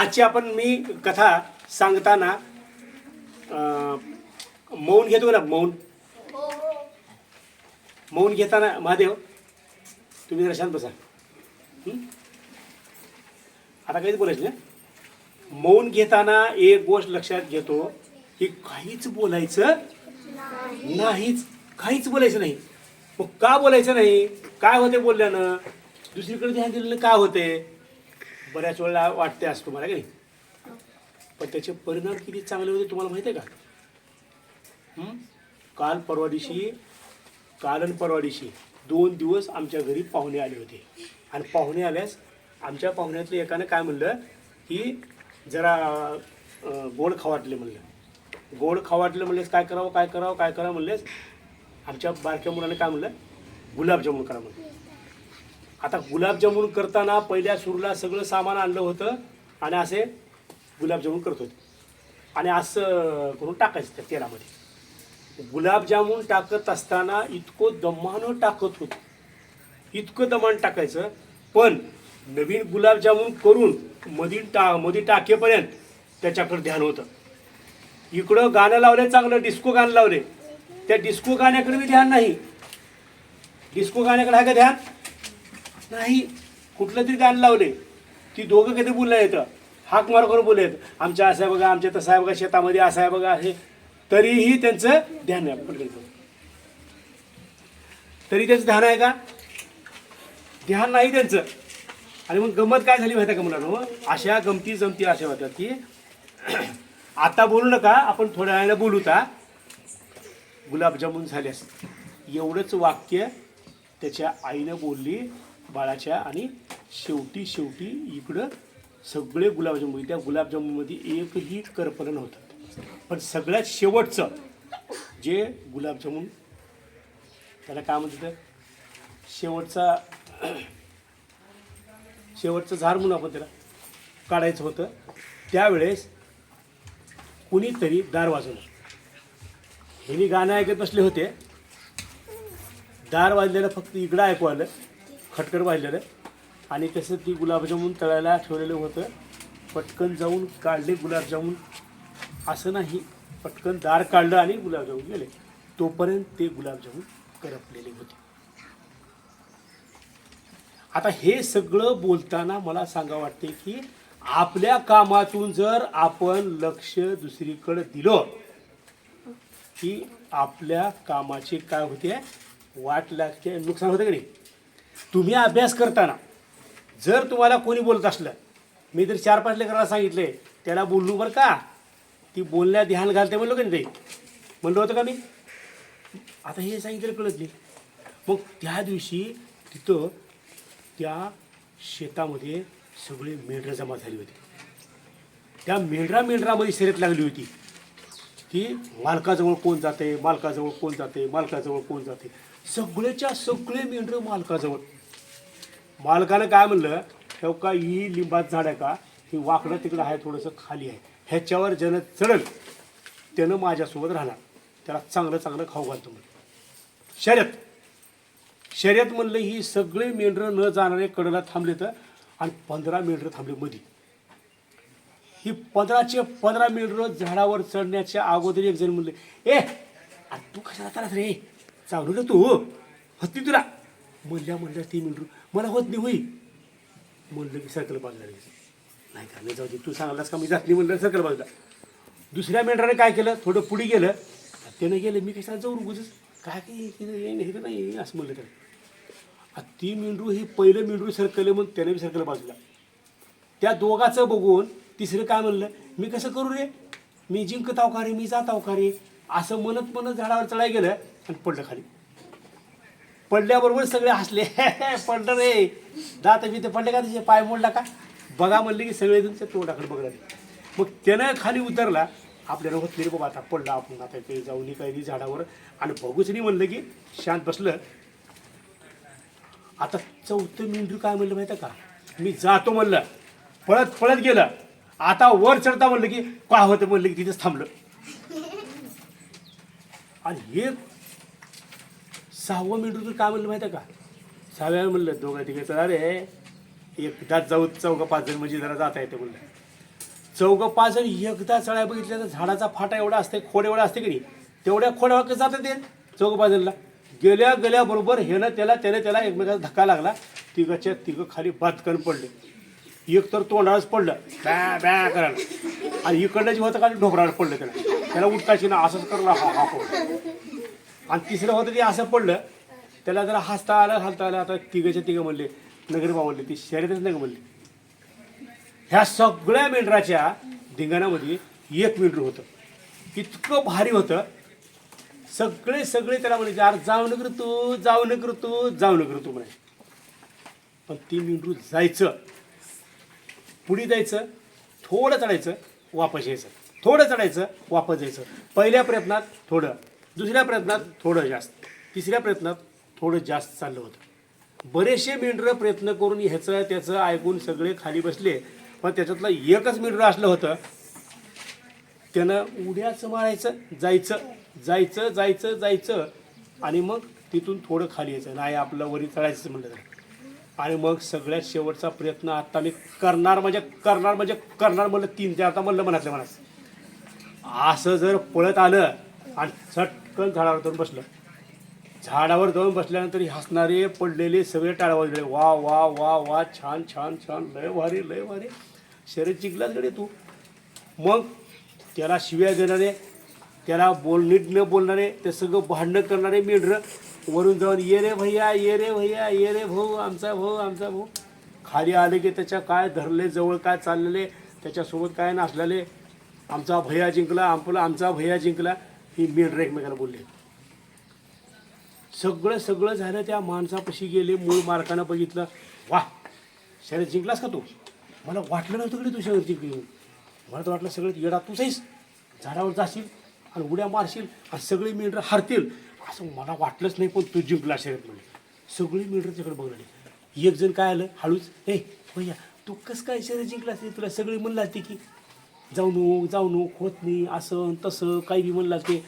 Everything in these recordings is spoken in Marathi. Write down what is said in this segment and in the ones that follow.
आजची आपण मी कथा सांगताना मौन घेतो ना मौन. मौन घेताना महादेव तुम्ही जरा शांत बसा. आता काहीच बोलायचं ना मौन घेताना एक गोष्ट लक्षात घेतो की काहीच बोलायचं नाहीच. काहीच बोलायचं नाही. मग का बोलायचं नाही? काय होते बोलल्यानं? दुसरीकडे ध्यान दिलेलं काय होते? बऱ्याच वेळेला वाटते असं तुम्हाला काही पण त्याचे परिणाम किती चांगले होते तुम्हाला माहिती आहे का? काल परवा दिवशी काल आणि परवा दिवशी दोन दिवस आमच्या घरी पाहुणे आले होते. आणि पाहुणे आल्यास आमच्या पाहुण्यातल्या एकानं काय म्हणलं की जरा गोड खावाटले म्हणलं. गोड खावाटलं म्हणलेस काय करावं काय करावं काय करावं म्हणलेस आमच्या बारक्या मुलाने काय म्हणलं गुलाबजामुन करा म्हणलं. आता गुलाबजामुन करताना पहिल्या सुरूला सगळं सामान आणलं होतं आणि असे गुलाबजामुन करत होते. आणि असं करून टाकायचं त्या तेलामध्ये. गुलाबजामुन टाकत असताना इतकं दमानं टाकत होतं. इतकं दमान टाकायचं. पण नवीन गुलाबजामुन करून मधी टा मधी टाकेपर्यंत त्याच्याकडे ध्यान होतं. इकडं गाणं लावलं चांगलं डिस्को गाणं लावले त्या डिस्को गाण्याकडे बी ध्यान नाही. डिस्को गाण्याकडे आहे का ध्यान? नाही कुठलं तरी गाणं लावले ती दोघं कधी बोलल्या येतं हाक मार करून बोलले येतं आमच्या असं आहे बघा आमच्या तसं आहे बघा शेतामध्ये असं आहे बघा हे. तरीही त्यांचं ध्यान आहे. पटकन तरी त्यांचं ध्यान आहे का? ध्यान नाही त्यांचं. आणि मग गंमत काय झाली माहिती का मुलांनो? अशा गमती जमती अशा होत्या की आता बोलू नका आपण थोड्या वेळाला बोलू ता. गुलाबजामुन झाल्यास एवढंच वाक्य त्याच्या आईनं बोलली. बाळाच्या आणि शेवटी शेवटी इकडं सगळे गुलाबजामुन त्या गुलाबजामुनमध्ये एकही करपलं नव्हतं. पण सगळ्यात शेवटचं जे गुलाबजामुन त्याला काय म्हणतात शेवटचा शेवटचं झाड म्हणून आपण त्याला काढायचं होतं. त्यावेळेस कुणीतरी दार वाजवलं. ह्यांनी गाणं ऐकत बसले होते. दार वाजलेलं फक्त इकडं ऐकू आलं. खटकर वाजलेलं आणि तसं ती गुलाबजामुन तळायला ठेवलेलं होतं. पटकन जाऊन काढले गुलाबजामून. असं नाही पटकन दार काढलं आणि गुलाबजामुन गेले. तोपर्यंत ते गुलाबजामुन करपलेले होते. आता हे सगळं बोलताना मला सांगा वाटते की आपल्या कामातून जर आपण लक्ष दुसरीकडे दिलं की आपल्या कामाचे काय होते? वाट लागते नुकसान होतं की नाही? तुम्ही अभ्यास करताना जर तुम्हाला कोणी बोलत असलं मी जर चार पाच लेकराला सांगितले त्याला बोललो बरं का? ती बोलण्यात ध्यान घालते म्हणलो की नाही? म्हणलं होतं का मी? आता हे सांगितलं कळत नाही. मग त्या दिवशी तिथं त्या शेतामध्ये सगळे मेंढरं जमा झाली होती. त्या मेंढरा मेंढरामध्ये शर्यत लागली होती. की मालकाजवळ कोण जाते मालकाजवळ कोण जाते मालकाजवळ कोण जाते? सगळेच्या सगळे मेंढरं मालकाजवळ. मालकानं काय म्हणलं ठेव का ही लिंबात झाड आहे का ही वाकडं तिकडं आहे थोडंसं खाली आहे. ह्याच्यावर ज्यानं चढल त्यानं माझ्यासोबत राहणार. त्याला चांगलं चांगलं खाऊ घालतो म्हणलं शर्यत. शर्यत म्हणलं ही सगळे मेंढरं न जाणारे कडला थांबले तर आणि पंधरा मेंढरं थांबले मध्ये ही पंधराचे पंधरा मेंढरं झाडावर चढण्याच्या अगोदर एक जण म्हणले ए तू कशाला चालत रे? चालू रे तू? होती तुला? म्हणल्या म्हणल्या ती मेंढरू मला होत नाही होई. म्हणलं की सर्कल बाजूला नाही का नाही जाऊ दे. तू सांगलास का मी जात नाही म्हणलं सर्कल बाजूला दुसऱ्या मेंढराने काय केलं? थोडं पुढे गेलं. त्यानं गेलं. मी कशाला जाऊ गुजच काय काही हे तर नाही असं म्हणलं तर आ, ती मेंढरू हे पहिलं मेंढरू सरकले म्हणून त्याने बी सरकलं बाजूला त्या दोघाचं बघून तिसरं काय म्हणलं? मी कसं करू रे? मी जिंकत अवकारे मी जात अवकारे असं म्हणत म्हणत झाडावर चढाय गेलं. आणि पडलं खाली. पडल्याबरोबर सगळे हसले. पडलं रे. दात मी ते पडले का तिचे पाय मोडला का? बघा म्हणले की सगळे तुमच्या तोंडाकडे बघला मग त्यानं खाली उतरला. आपल्याला होत नाही बाबा आता पडला आपण. आता ते जाऊन काही झाडावर. आणि बघूच नाही म्हणलं की शांत बसलं. आता चौथं मेंढू काय म्हणलं माहिती का? मी जातो म्हणलं. पळत पळत गेलं. आता वर चढता म्हणलं की का होतं म्हणलं की तिथेच थांबलं. आणि हे सहावं मेंढरू तर काय म्हणलं माहिती का? सहाव्या म्हणलं दोघं तिघे चला रे. एकदा जाऊ चौघं पाच जण म्हणजे जरा जाता येते म्हणलं. चौघं पाच जण एकदा चढाय बघितल्या तर झाडाचा फाटा एवढा असते खोड एवढा असते की नाही? तेवढ्या खोड्यावर कसं जातात ते चौघं पाच जणला. गेल्या गेल्याबरोबर ह्यानं त्याला त्याने त्याला एकमेकाचा धक्का लागला. तिघाच्या तिघं खाली बातकन पडले. एक तर तोंडाळच पडलं. बॅ बॅ करायला. आणि इकडलं जे होतं का ढोकरावर पडलं त्याला. त्याला उठताची ना असंच करला हा हा हो. आणि तिसरं होतं ते असं पडलं त्याला जरा हसता आलं हलता आलं आता तिघंच्या तिघं म्हणले नगरबा म्हणले ती शर्यतच नगर म्हणले? ह्या सगळ्या मेंढराच्या धिंगाणामध्ये एक मेंढर होतं. इतकं भारी होतं. सगळे सगळे त्याला म्हणायचे अरे जाऊ नकर तू जाऊ नकर तू जाऊ नकर तू म्हणायचे. पण ती मेंढरू जायचं. पुढे जायचं थोडं चढायचं वापस यायचं. थोडं चढायचं वापस यायचं पहिल्या प्रयत्नात थोडं दुसऱ्या प्रयत्नात थोडं जास्त. तिसऱ्या प्रयत्नात थोडं जास्त चाललं होतं. बरेचसे मेंढरं प्रयत्न करून ह्याचं त्याचं ऐकून सगळे खाली बसले. पण त्याच्यातलं एकच मेंढरं असलं होतं. त्यानं उड्याचं मारायचं जायचं जायचं जायचं जायचं. आणि मग तिथून थोडं खाली यायचं. नाही आपलं वरी चढायचं म्हणलं तर. आणि मग सगळ्यात शेवटचा प्रयत्न आता मी करणार म्हणजे करणार म्हणजे करणार म्हणलं तीन ते आता म्हणलं मनातल्या मनात. असं जर पळत आलं आणि चटकन झाडावर जाऊन बसलं. झाडावर जाऊन बसल्यानंतर हसणारे पडलेले सगळे टाळावर गेले वा वा वा वा छान छान छान. लय भारी लय भारी. शरीर जिंकलाच गडे तू. मग त्याला शिव्या देणारे त्याला बोल नीट न बोलणारे ते सगळं भांडणं करणारे मेंढरं वरून जाऊन ये रे भैया ये रे भैया ये रे भाऊ आमचा भाऊ आमचा भाऊ. खाली आले की त्याच्या काय धरले जवळ काय चाललेले त्याच्यासोबत काय नाचलेले. आमचा भैया जिंकला आमला आमचा भैया जिंकला. ही मेंढरं एकमेकाला बोलले. सगळं सगळं झालं त्या माणसापाशी गेले मूळ मार्कानं बघितलं. वा शहर जिंकलास का तू? मला वाटलं नव्हतं कडे तू शहर जिंकली मला तर वाटलं सगळं येडा तूच आहेस. झाडावर जाशील आणि उड्या मारशील आणि सगळी मेंढरं हारतील. असं मला वाटलंच नाही पण तू जिंकला शहरात म्हणजे. सगळी मेंढरं तिकडे बघणारी एक जण काय आलं? हळूच हे भैया तू कसं काय शहर जिंकलास तुला सगळी म्हणला असते की. जाऊ नको जाऊ होत नाही असं तसं काही बी म्हणला ते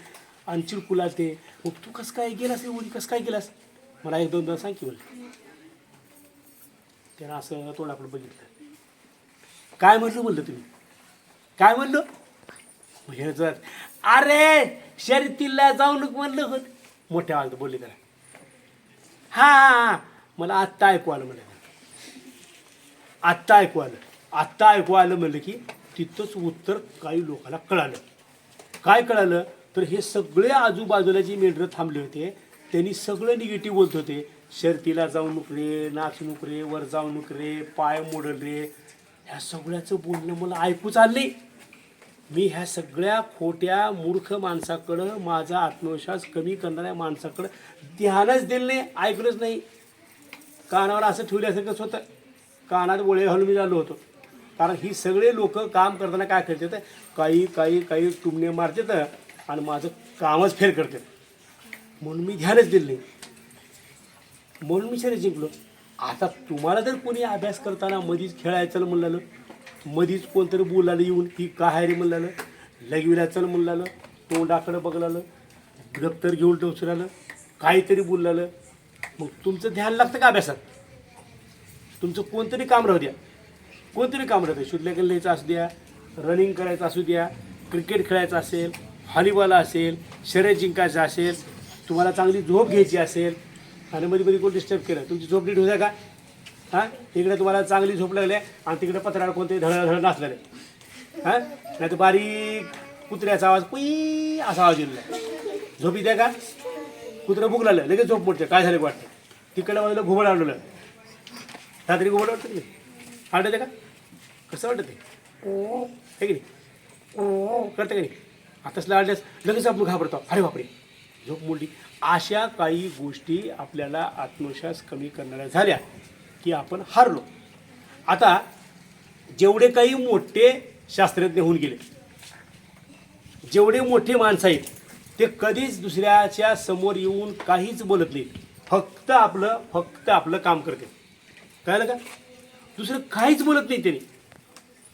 आणि चिडकुला ते. मग तू कसं काय गेलास उडी कसं काय गेलास? मला एक दोन दोन सांग की बोल त्यानं असं तोंडाकडे बघितलं. काय म्हटलं म्हणलं तुम्ही? काय म्हणलं? म्हणजे हे जर अरे शर्यतीला जाऊ नको म्हणलं होत. मोठ्या आवाजात बोलले त्याला. हां हा मला आत्ता ऐकू आलं म्हणलं आत्ता ऐकू आलं. आत्ता ऐकू आलं म्हणलं की तिथंच उत्तर काही लोकांना कळालं. काय कळालं? तर हे सगळे आजूबाजूला जी मेंढरं थांबले होते त्यांनी सगळं निगेटिव्ह बोलत होते. शर्तीला जाऊ नुकरे नाचणूक रे वर जाऊ नुकरे पाय मोडल रे. ह्या सगळ्याचं बोलणं मला ऐकूच आलं मी ह्या सगळ्या खोट्या मूर्ख माणसाकडं माझा आत्मविश्वास कमी करणाऱ्या माणसाकडं ध्यानच दिलं नाही ऐकलंच नाही. कानावर असं ठेवल्यासारखंच होतं कानात गोळे घालून मी झालो होतो. कारण ही सगळे लोक काम करताना काय करतात काही काही काही तुमने मारतात आणि माझं कामच फेर करतात. म्हणून मी ध्यानच दिलं नाही. म्हणून मी शरीर जिंकलो. आता तुम्हाला जर कोणी अभ्यास करताना मधीच खेळायचं म्हणलं मधीच कोणतरी बोलायला येऊन ही काय रे म्हणलं लगविला चल म्हणलं तोंडाकडं बघलालं दप्तर घेऊन टोचरालं काहीतरी बोललं मग तुमचं ध्यान लागतं का अभ्यासात? तुमचं कोणतरी काम राहू द्या. कोणतरी काम राहते. शुद्धलेखन लिहायचं असू द्या. रनिंग करायचं असू द्या. क्रिकेट खेळायचं असेल व्हॉलीबॉल असेल शर्यत जिंकायचं असेल तुम्हाला चांगली झोप घ्यायची असेल आणि मध्ये मध्ये कोण डिस्टर्ब केलं? तुमची झोप नीट होत्या का? हां? तिकडे तुम्हाला चांगली झोप लागली आहे आणि तिकडे पत्राला कोणते धड धड नाचलेले. हां? नाही तर बारीक कुत्र्याचा आवाज पुई असा आवाज येईल. झोप येते का? कुत्रं भूक लागलं. लगेच झोप मोडते. काय झालं वाटतं? तिकडल्या बाजूला घुबड आणलं. रात्री घुबड वाटतं आठवते का? कसं वाटतं ते? हे. की नाही? करते का नाही? आताच लाडल्यास लगेच आपण घाबरतो. अरे बापरे. झोप मोडली. अशा काही गोष्टी आपल्याला आत्मविश्वास कमी करणाऱ्या झाल्या की आपण हारलो. आता जेवढे काही मोठे शास्त्रज्ञ होऊन गेले जेवढे मोठे माणसं आहेत ते कधीच दुसऱ्याच्या समोर येऊन काहीच बोलत नाहीत. फक्त आपलं फक्त आपलं काम करते कळलं का? दुसरं काहीच बोलत नाही त्यांनी.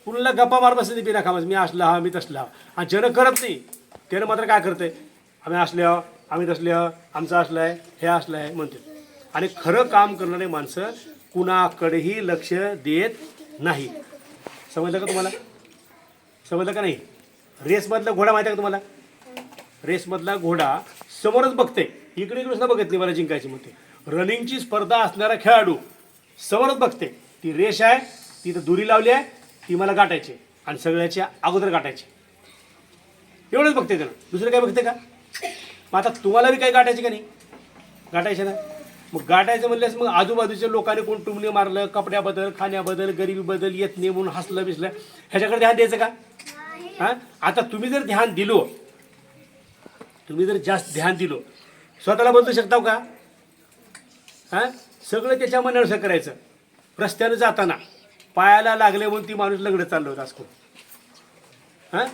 कुणाला गप्पा मार बसली बिना कामाच मी असला हा मी तसला. हा आणि ज्यानं करत नाही त्यानं मात्र काय करते आम्ही असले आहो, आम्ही तसले आहो, आमचं असलं आहे हे असलं आहे म्हणते आणि खरं काम करणारे माणसं कुणाकडेही लक्ष देत नाही. समजलं का तुम्हाला? समजलं का नाही? रेसमधला घोडा माहिती आहे का तुम्हाला? रेसमधला घोडा समोरच बघते इकडे इकडे सुद्धा बघत नाही मला जिंकायची म्हणते रनिंगची स्पर्धा असणारा खेळाडू समोरच बघते ती रेष आहे तिथं दुरी लावली आहे ती मला गाठायची. आणि सगळ्याच्या अगोदर गाठायची एवढंच बघते त्यानं दुसरं काय बघते का? मग आता तुम्हाला बी काही गाठायचे का नाही? गाठायचे ना? मग गाठायचं म्हणल्यास मग आजूबाजूच्या लोकांनी कोण टुमणे मारलं कपड्याबद्दल खाण्याबद्दल गरिबीबद्दल येत नाही म्हणून हसलं बिसलं ह्याच्याकडे ध्यान द्यायचं का? हां? आता तुम्ही जर ध्यान दिलो तुम्ही जर जास्त ध्यान दिलो स्वतःला बदलू शकता का? हां? सगळं त्याच्या मनानुसार करायचं. रस्त्यानं जाताना. पायाला लागले म्हणून ती माणूस लंगडत चाललं होतं असं हां?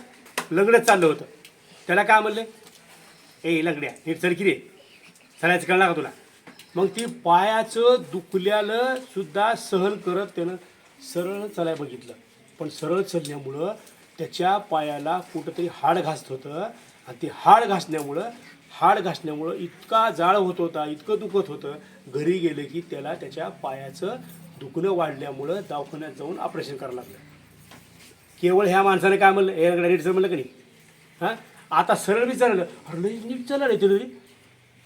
लंगडत चाललं होतं. त्याला काय म्हणले? ए लंगड्या नीट चरकी रे. चलायचं कळणार का तुला? मग ती पायाचं दुखल्यानं सुद्धा सहन करत त्यानं सरळ चलाय बघितलं. पण सरळ चलल्यामुळं त्याच्या पायाला कुठंतरी हाड घासत होतं. आणि ते हाड घासण्यामुळं हाड घासण्यामुळं इतका जाळ होत होता इतकं दुखत होतं. घरी गेलं की त्याला त्याच्या पायाचं दुखणं वाढल्यामुळं दवाखान्यात जाऊन ऑपरेशन करावं लागलं. केवळ ह्या माणसाने काय म्हणलं? हे नीट सर म्हणलं का नाही? हां? आता सरळ विचारलं अरे लई नीट चालला रे तुम्ही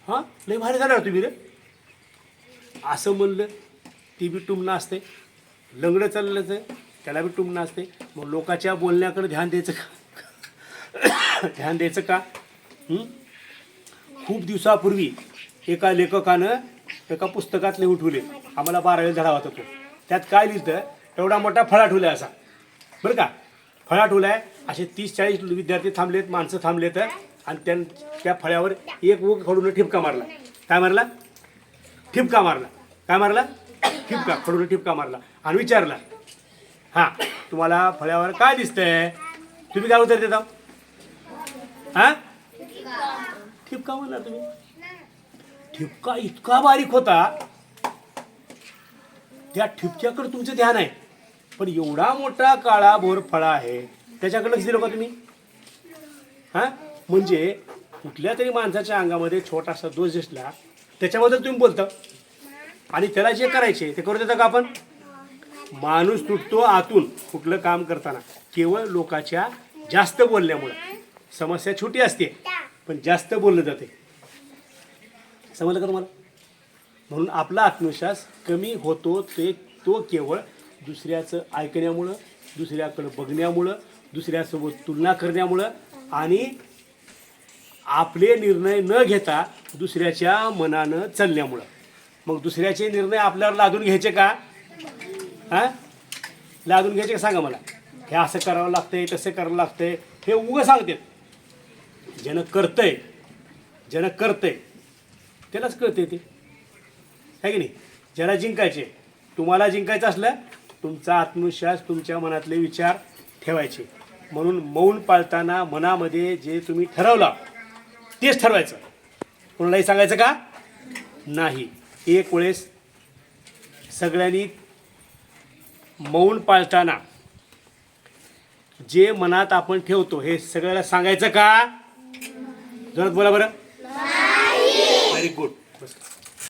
हां? लई भारी झाला तुम्ही रे. असं म्हणलं ती बी टुमणं असते लंगडं चाललं आहे त्याला बी टुमणं असते मग लोकाच्या बोलण्याकडे ध्यान द्यायचं का? ध्यान द्यायचं का? खूप दिवसापूर्वी एका लेखकानं एका पुस्तकात लिहून ठेवले आम्हाला बारावी धडा होता तो. त्यात काय लिहितं एवढा मोठा फळा ठेवला असा. बरं का? फळा ठेवला आहे असे तीस चाळीस विद्यार्थी थांबलेत माणसं थांबलेत आणि त्या त्या फळ्यावर एक उग खडून ठिपका मारला. काय मारला? ठिपका मारला. काय मारला? ठिपका खडून ठिपका मारला. आणि विचारला हां तुम्हाला फळ्यावर काय दिसतंय? तुम्ही काय उत्तर देता? हां? ठिपका म्हणला तुम्ही? ठिपका इतका बारीक होता. त्या ठिपक्याकडे तुमचं ध्यान आहे. पण एवढा मोठा काळा भोर फळा आहे त्याच्याकडे लक्ष दिलं का तुम्ही? हां? म्हणजे कुठल्या तरी माणसाच्या अंगामध्ये छोटासा दोष दिसला त्याच्याबद्दल तुम्ही बोलता. आणि त्याला जे करायचे ते करू देता का आपण? माणूस तुटतो आतून कुठलं काम करताना. केवळ लोकाच्या जास्त बोलल्यामुळं समस्या छोटी असते पण जास्त बोललं जाते. समजलं का तुम्हाला? म्हणून आपला आत्मविश्वास कमी होतो ते तो केवळ दुसऱ्याचं ऐकण्यामुळं दुसऱ्याकडं बघण्यामुळं दुसऱ्यासोबत तुलना करण्यामुळं आणि आपले निर्णय न घेता दुसऱ्याच्या मनानं चालण्यामुळं. मग दुसऱ्याचे निर्णय आपल्यावर लादून घ्यायचे का? हां? लादून घ्यायचे का? सांगा मला. हे असं करावं लागतंय तसं करावं लागतंय हे उगं सांगतात. ज्यानं करतंय ज्यानं करतंय त्यालाच कळते ते. आहे की नाही? ज्याला जिंकायचे तुम्हाला जिंकायचं असलं तुमचा आत्मविश्वास तुमच्या मनातले विचार ठेवायचे. म्हणून मौन पाळताना मनामध्ये जे तुम्ही ठरवलं तेच ठरवायचं. कोणालाही सांगायचं का? नाही. एक वेळेस सगळ्यांनी मौन पाळताना जे मनात आपण ठेवतो हे सगळ्याला सांगायचं का? जरा बोला बरं. Very good